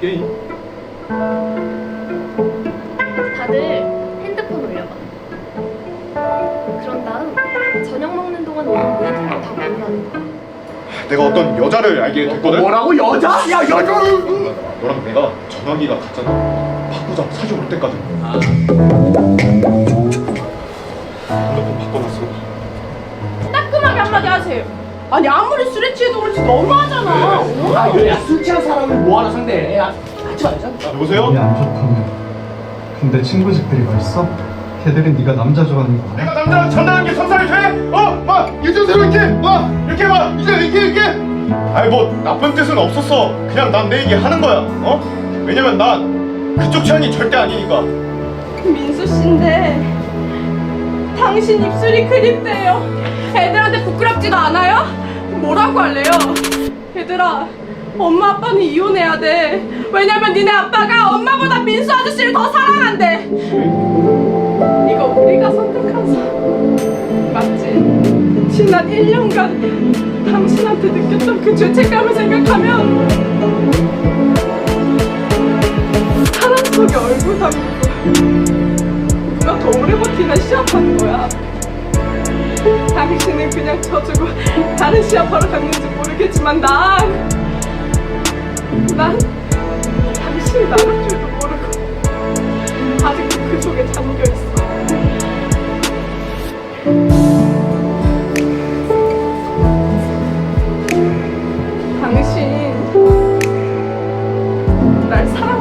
게임? 다들 핸드폰 올려봐. 그런 다음 저녁 먹는 동안 오는 모니터를 다 보라는 거야. 내가 어떤 여자를 알게 됐거든? 뭐라고 여자? 야 여자. 너랑 내가 전화기가 같잖아 바꾸자 사주 올 때까지 핸드폰 바꿔놨어 따끔하게 한마디 하세요. 아니 아무리 술에 취해도 그렇지 너무하잖아. 어? 아 그래 술 취한 사람을 뭐하러 상대해? 야, 하지 말자. 여보세요? 안 좋다며. 근데 친구 집들이 맛있어? 걔들은 네가 남자 좋아하는 거 알아? 내가 남자랑 전화하는 게 성사이 돼? 어? 막 유재석으로 이렇게 막 이렇게 막 이제 이렇게 이렇게 아니 뭐 나쁜 뜻은 없었어 그냥 난 내 얘기 하는 거야 어? 왜냐면 난 그쪽 취향이 절대 아니니까 민수 씨인데 당신 입술이 그립대요. 애들한테 부끄럽지도 않아요? 뭐라고 할래요? 얘들아, 엄마 아빠는 이혼해야 돼. 왜냐면 니네 아빠가 엄마보다 민수 아저씨를 더 사랑한대. 이거 우리가 선택한 사 맞지? 지난 1년간 당신한테 느꼈던 그 죄책감을 생각하면 사랑 속에 얼굴 담그고 누가 더 오래 버티나 시합하는 거야. 당신은 그냥 져주고 다른 시합하러 갔는지 모르겠지만 난, 난 당신이 나갈 줄도 모르고 아직도 그 속에 잠겨 있어. 당신 날 사랑.